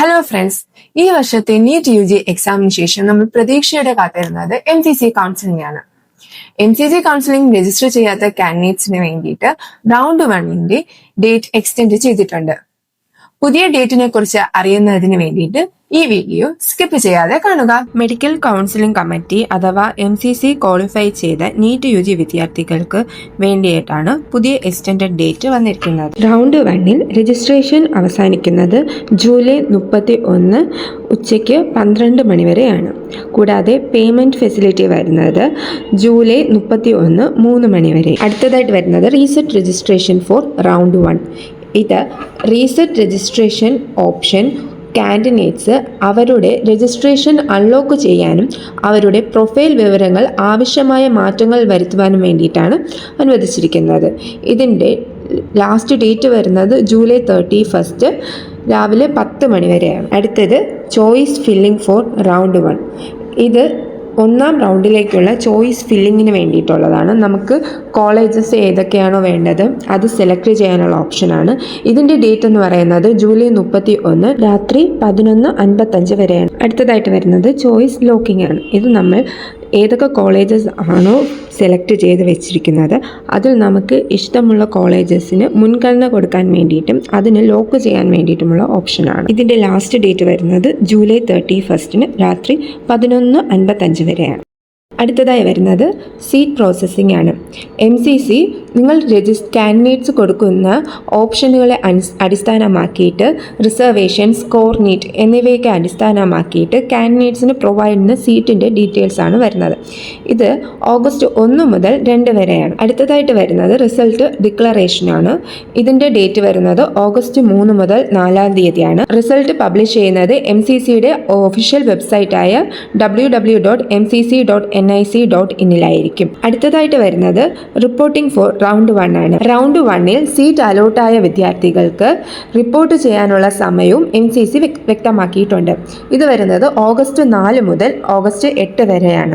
Hello friends ഈ വർഷത്തെ NEET U G എക്സാമിന് ശേഷം നമ്മൾ പ്രതീക്ഷയുടെ കാത്തിരുന്നത് എം സി സി കൗൺസിലിംഗ് ആണ്. M C C counselling register ചെയ്യാത്ത കാൻഡിഡേറ്റ്സിന് വേണ്ടിയിട്ട് റൗണ്ട് വണ്ണിന്റെ ഡേറ്റ് എക്സ്റ്റെൻഡ് ചെയ്തിട്ടുണ്ട്. പുതിയ ഡേറ്റിനെ കുറിച്ച് അറിയുന്നതിന് വേണ്ടിയിട്ട് ഈ വീഡിയോ സ്കിപ്പ് ചെയ്യാതെ കാണുക. മെഡിക്കൽ കൗൺസിലിംഗ് കമ്മിറ്റി അഥവാ എം സി സി ക്വാളിഫൈ ചെയ്ത നീറ്റ് യു ജി വിദ്യാർത്ഥികൾക്ക് വേണ്ടിയിട്ടാണ് പുതിയ എക്സ്റ്റൻഡഡ് ഡേറ്റ് വന്നിരിക്കുന്നത്. റൗണ്ട് വണ്ണിൽ രജിസ്ട്രേഷൻ അവസാനിക്കുന്നത് ജൂലൈ മുപ്പത്തി ഒന്ന് ഉച്ചയ്ക്ക് പന്ത്രണ്ട് മണിവരെയാണ് കൂടാതെ പേയ്മെന്റ് ഫെസിലിറ്റി വരുന്നത് ജൂലൈ മുപ്പത്തി ഒന്ന് മൂന്ന് മണിവരെ അടുത്തതായിട്ട് വരുന്നത് reset registration for round one ഇത് റീസെറ്റ് രജിസ്ട്രേഷൻ ഓപ്ഷൻ കാൻഡിഡേറ്റ്സ് അവരുടെ രജിസ്ട്രേഷൻ അൺലോക്ക് ചെയ്യാനും അവരുടെ പ്രൊഫൈൽ വിവരങ്ങൾ ആവശ്യമായ മാറ്റങ്ങൾ വരുത്തുവാനും വേണ്ടിയിട്ടാണ് അനുവദിച്ചിരിക്കുന്നത്. ഇതിന്റെ ലാസ്റ്റ് ഡേറ്റ് വരുന്നത് ജൂലൈ തേർട്ടി ഫസ്റ്റ് രാവിലെ പത്ത് മണി വരെയാണ്. അടുത്തത് choice filling for round one ഇത് ഒന്നാം റൗണ്ടിലേക്കുള്ള ചോയ്സ് ഫില്ലിങ്ങിന് വേണ്ടിയിട്ടുള്ളതാണ്. നമുക്ക് കോളേജസ് ഏതൊക്കെയാണോ വേണ്ടത് അത് സെലക്ട് ചെയ്യാനുള്ള ഓപ്ഷനാണ്. ഇതിന്റെ ഡേറ്റ് എന്ന് പറയുന്നത് ജൂലൈ മുപ്പത്തി ഒന്ന് രാത്രി പതിനൊന്ന് അൻപത്തഞ്ച് വരെയാണ്. അടുത്തതായിട്ട് വരുന്നത് ചോയ്സ് ലോക്കിംഗ് ആണ്. ഇത് നമ്മൾ ഏതൊക്കെ കോളേജസ് ആണോ സെലക്ട് ചെയ്ത് വെച്ചിരിക്കുന്നത് അതിൽ നമുക്ക് ഇഷ്ടമുള്ള കോളേജസിന് മുൻഗണന കൊടുക്കാൻ വേണ്ടിയിട്ടും അതിന് ലോക്ക് ചെയ്യാൻ വേണ്ടിയിട്ടുമുള്ള ഓപ്ഷനാണ്. ഇതിന്റെ ലാസ്റ്റ് ഡേറ്റ് വരുന്നത് ജൂലൈ തേർട്ടി ഫസ്റ്റിന് രാത്രി പതിനൊന്ന് അൻപത്തഞ്ച് വരെയാണ്. അടുത്തതായി വരുന്നത് സീറ്റ് പ്രോസസ്സിംഗ് ആണ്. എം സി സി നിങ്ങൾ രജിസ് കാൻഡിഡേറ്റ്സ് കൊടുക്കുന്ന ഓപ്ഷനുകളെ അടിസ് അടിസ്ഥാനമാക്കിയിട്ട് റിസർവേഷൻ സ്കോർ നീറ്റ് എന്നിവയൊക്കെ അടിസ്ഥാനമാക്കിയിട്ട് കാൻഡിഡേറ്റ്സിന് പ്രൊവൈഡ് ചെയ്യുന്ന സീറ്റിന്റെ ഡീറ്റെയിൽസ് ആണ് വരുന്നത്. ഇത് ഓഗസ്റ്റ് ഒന്ന് മുതൽ രണ്ട് വരെയാണ്. അടുത്തതായിട്ട് വരുന്നത് റിസൾട്ട് ഡിക്ലറേഷനാണ് ഇതിന്റെ ഡേറ്റ് വരുന്നത് ഓഗസ്റ്റ് മൂന്ന് മുതൽ നാലാം തീയതിയാണ്. റിസൾട്ട് പബ്ലിഷ് ചെയ്യുന്നത് എം സി സിയുടെ official വെബ്സൈറ്റായ W W dot M C C dot N I C dot ഇന്നിലായിരിക്കും അടുത്തതായിട്ട് വരുന്നത് റിപ്പോർട്ടിംഗ് ഫോർ റൗണ്ട് വൺ ആണ്. റൗണ്ട് വണ്ണിൽ സീറ്റ് അലോട്ടായ വിദ്യാർത്ഥികൾക്ക് റിപ്പോർട്ട് ചെയ്യാനുള്ള സമയവും എം സി സി വ്യക്തമാക്കിയിട്ടുണ്ട്. ഇത് വരുന്നത് ഓഗസ്റ്റ് നാല് മുതൽ ഓഗസ്റ്റ് എട്ട് വരെയാണ്.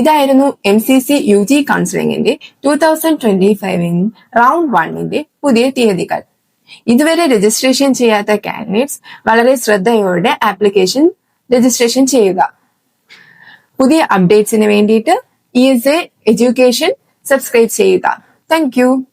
ഇതായിരുന്നു M C C U G കൗൺസിലിംഗിന്റെ two thousand twenty ഫൈവിന് റൗണ്ട് വണ്ണിന്റെ പുതിയ തീയതികൾ. ഇതുവരെ രജിസ്ട്രേഷൻ ചെയ്യാത്ത കാൻഡിഡേറ്റ്സ് വളരെ ശ്രദ്ധയോടെ ആപ്ലിക്കേഷൻ രജിസ്ട്രേഷൻ ചെയ്യുക. പുതിയ അപ്ഡേറ്റ്സിന് വേണ്ടിയിട്ട് E S A education subscribe ചെയ്യുക. Thank you